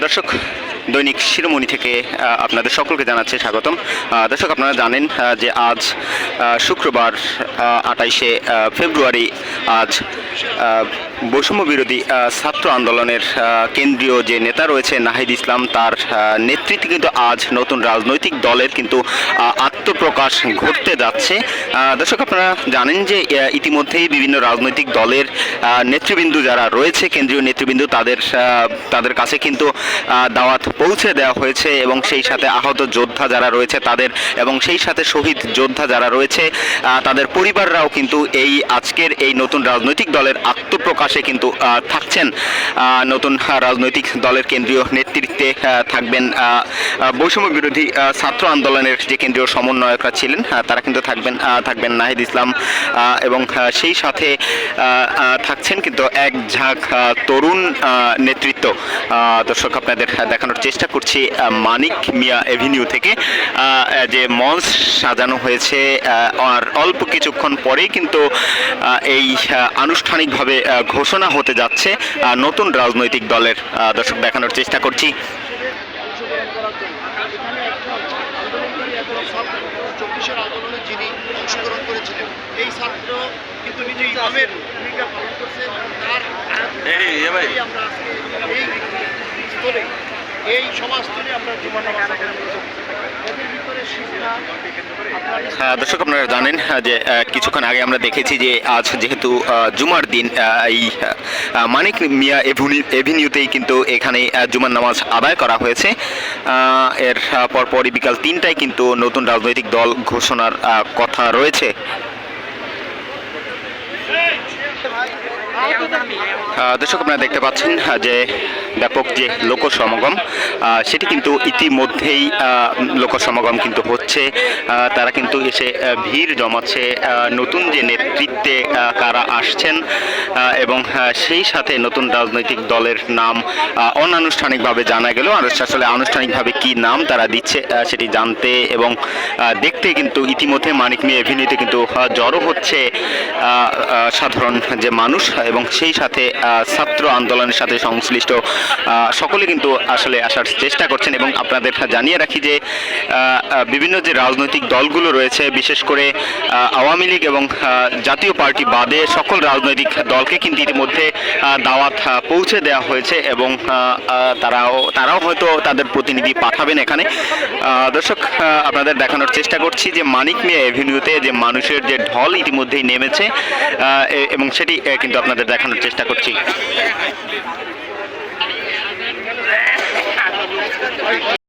দর্শক দৈনিক শিরোমণি থেকে আপনাদের সকলকে জানাচ্ছে স্বাগতম। দর্শক, আপনারা জানেন যে আজ শুক্রবার আঠাইশে ফেব্রুয়ারি আজ বৈষম্য বিরোধী ছাত্র আন্দোলনের কেন্দ্রীয় যে নেতা রয়েছে নাহিদ ইসলাম, তার নেতৃত্বে কিন্তু আজ নতুন রাজনৈতিক দলের কিন্তু আত্মপ্রকাশ ঘটতে যাচ্ছে। দর্শক, আপনারা জানেন যে ইতিমধ্যেই বিভিন্ন রাজনৈতিক দলের নেতৃবৃন্দ যারা রয়েছে, কেন্দ্রীয় নেতৃবৃন্দ, তাদের তাদের কাছে কিন্তু দাওয়াত পৌঁছে দেওয়া হয়েছে এবং সেই সাথে আহত যোদ্ধা যারা রয়েছে তাদের এবং সেই সাথে শহীদ যোদ্ধা যারা রয়েছে তাদের পরিবাররাও কিন্তু এই আজকের এই নতুন রাজনৈতিক দলের আত্মপ্রকাশে কিন্তু থাকছেন। নতুন রাজনৈতিক দলের কেন্দ্রীয় নেতৃত্বে থাকবেন বৈষম্য বিরোধী ছাত্র আন্দোলনের যে কেন্দ্রীয় সমন্বয়করা ছিলেন তারা কিন্তু থাকবেন থাকবেন নাহিদ ইসলাম এবং সেই সাথে থাকছেন কিন্তু এক ঝাঁক তরুণ নেতৃত্ব। দর্শক, আপনাদের দেখানোর চেষ্টা করছি মানিক মিয়া এভিনিউ থেকে। যে মঞ্চ সাজানো হয়েছে আর অল্প কিছুক্ষণ পরেই কিন্তু এই আনুষ্ঠানিকভাবে ঘোষণা হতে যাচ্ছে নতুন রাজনৈতিক দলের দর্শক দেখানোর চেষ্টা করছি। তার এই আমরা আহ, দর্শক আপনারা জানেন যে কিছুক্ষণ আগে আমরা দেখেছি যে আজ যেহেতু জুমার দিন এই মানিক মিয়া এভিনিউ এভিনিউতেই কিন্তু এখানে জুমার নামাজ আদায় করা হয়েছে। এর পরপরই বিকাল তিনটায় কিন্তু নতুন রাজনৈতিক দল ঘোষণার কথা রয়েছে। দর্শক আপনারা দেখতে পাচ্ছেন যে ব্যাপক যে লোক সমাগম সেটি কিন্তু ইতিমধ্যেই লোক সমাগম কিন্তু হচ্ছে। তারা কিন্তু এসে ভিড় জমাচ্ছে নতুন যে নেতৃত্বে কারা আসছেন এবং সেই সাথে নতুন রাজনৈতিক দলের নাম অনানুষ্ঠানিকভাবে জানা গেল। আসলে আনুষ্ঠানিকভাবে কি নাম তারা দিচ্ছে সেটি জানতে এবং দেখতে কিন্তু ইতিমধ্যে মানিক মিয়া এভিনিউতে কিন্তু জড়ো হচ্ছে সাধারণ যে মানুষ এবং সেই সাথে ছাত্র আন্দোলনের সাথে সংশ্লিষ্ট সকলে কিন্তু আসলে আসার চেষ্টা করছেন এবং আপনাদের জানিয়ে রাখি যে বিভিন্ন যে রাজনৈতিক দলগুলো রয়েছে, বিশেষ করে আওয়ামী লীগ এবং জাতীয় পার্টি বাদে সকল রাজনৈতিক দলকে কিন্তু ইতিমধ্যে দাওয়াত পৌঁছে দেওয়া হয়েছে এবং তারাও তারাও হয়তো তাদের প্রতিনিধি পাঠাবেন এখানে। দর্শক আপনাদের দেখানোর চেষ্টা করছি যে মানিক মিয়া এভিনিউতে যে মানুষের যে ঢল ইতিমধ্যেই নেমেছে এবং সেটি কিন্তু আপনাদের দেখানোর চেষ্টা করছি।